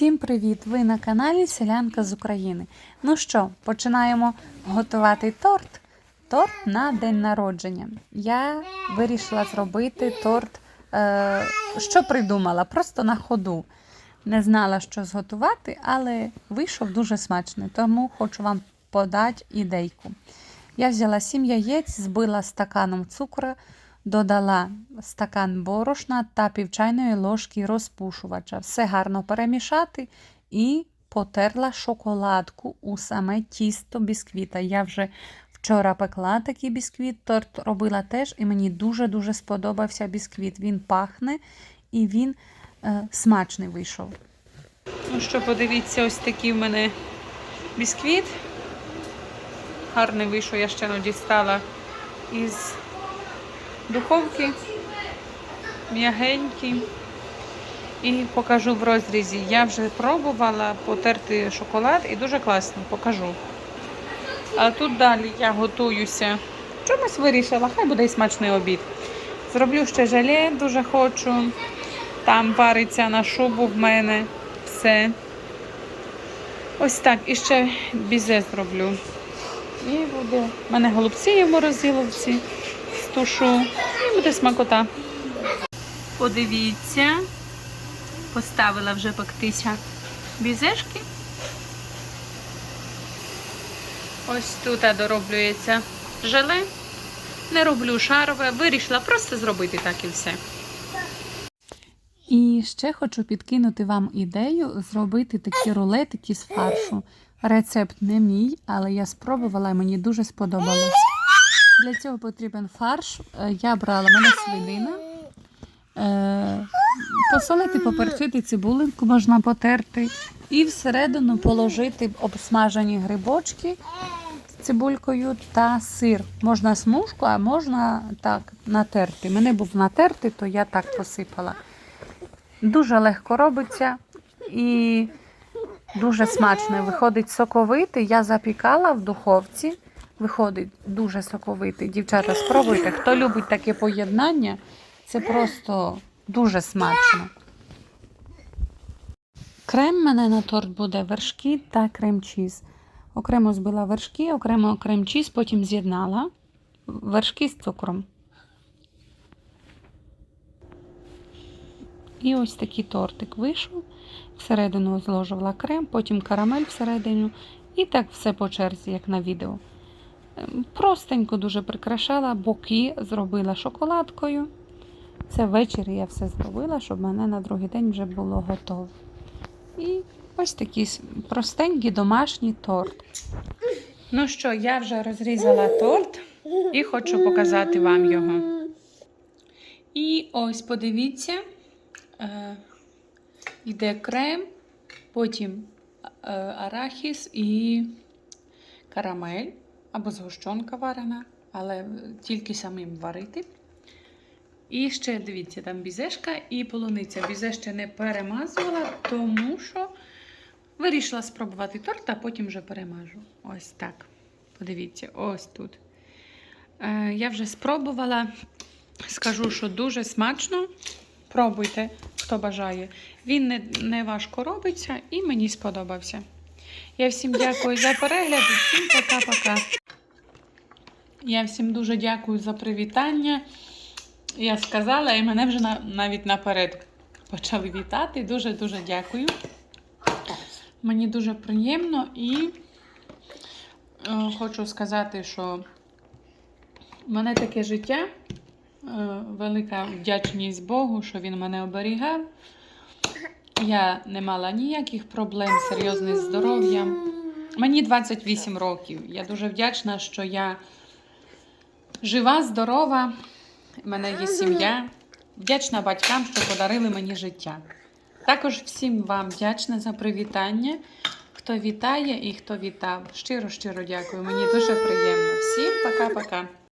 Всім привіт! Ви на каналі Селянка з України. Ну що, починаємо готувати торт. Торт на день народження. Я вирішила зробити торт, е, що придумала, просто на ходу. Не знала, що зготувати, але вийшов дуже смачний, тому хочу вам подати ідейку. Я взяла 7 яєць, збила стаканом цукру, додала стакан борошна та півчайної ложки розпушувача. Все гарно перемішати і потерла шоколадку у саме тісто бісквіта. Я вже вчора пекла такий бісквіт, торт робила теж, і мені дуже-дуже сподобався бісквіт. Він пахне і він е, смачний вийшов. Ну що, подивіться, ось такий в мене бісквіт. Гарний вийшов, я ще не дістала із духовки, м'ягенький. І покажу в розрізі. Я вже пробувала потерти шоколад і дуже класно покажу. А тут далі я готуюся. Чомусь вирішила, хай буде і смачний обід. Зроблю ще желе, дуже хочу. Там вариться на шубу в мене все. Ось так. І ще бізе зроблю. І буде. У мене голубці є в морозиловці. Стушу. І буде смакота. Подивіться. Поставила вже пектися бізешки. Ось тут дороблюється желе. Не роблю шарове, вирішила просто зробити так і все. І ще хочу підкинути вам ідею зробити такі рулетики з фаршу. Рецепт не мій, але я спробувала і мені дуже сподобалось. Для цього потрібен фарш. Е, Я брала мене свинина. Е, Посолити, поперчити цибулинку можна потерти. І всередину положити обсмажені грибочки з цибулькою та сир. Можна смужку, а можна так натерти. Мене був натертий, то я так посипала. Дуже легко робиться і дуже смачно. Виходить соковитий. Я запікала в духовці. Виходить дуже соковитий. Дівчата, спробуйте. Хто любить таке поєднання, це просто дуже смачно. Крем в мене на торт буде вершки та крем-чіз. Окремо збила вершки, окремо крем-чіз, потім з'єднала вершки з цукром. І ось такий тортик вийшов. Всередину зложила крем, потім карамель всередину. І так все по черзі, як на відео. Простенько дуже прикрашала, боки зробила шоколадкою. Це ввечері я все зробила, щоб мене на другий день вже було готово. І ось такий простенький домашній торт. Ну що, я вже розрізала торт і хочу показати вам його. І ось подивіться, е, йде крем, потім е, арахіс і карамель або згущенка варена, але тільки самим варити. І ще дивіться, там бізешка і полуниця. Бізе ще не перемазувала, тому що вирішила спробувати торт, а потім вже перемажу. Ось так. Подивіться, ось тут. Е, я вже спробувала. Скажу, що дуже смачно. Пробуйте, хто бажає. Він не, не важко робиться і мені сподобався. Я всім дякую за перегляд. і Всім пока-пока. Я всім дуже дякую за привітання. Я сказала, і мене вже навіть наперед почали вітати. Дуже-дуже дякую. Мені дуже приємно і е, хочу сказати, що в мене таке життя. Е, Велика вдячність Богу, що він мене оберігав. Я не мала ніяких проблем, серйозне здоров'я. Мені 28 років. Я дуже вдячна, що я жива, здорова. У мене є сім'я. Вдячна батькам, що подарили мені життя. Також всім вам вдячна за привітання. Хто вітає і хто вітав. Щиро, щиро дякую. Мені дуже приємно. Всім пока-пока.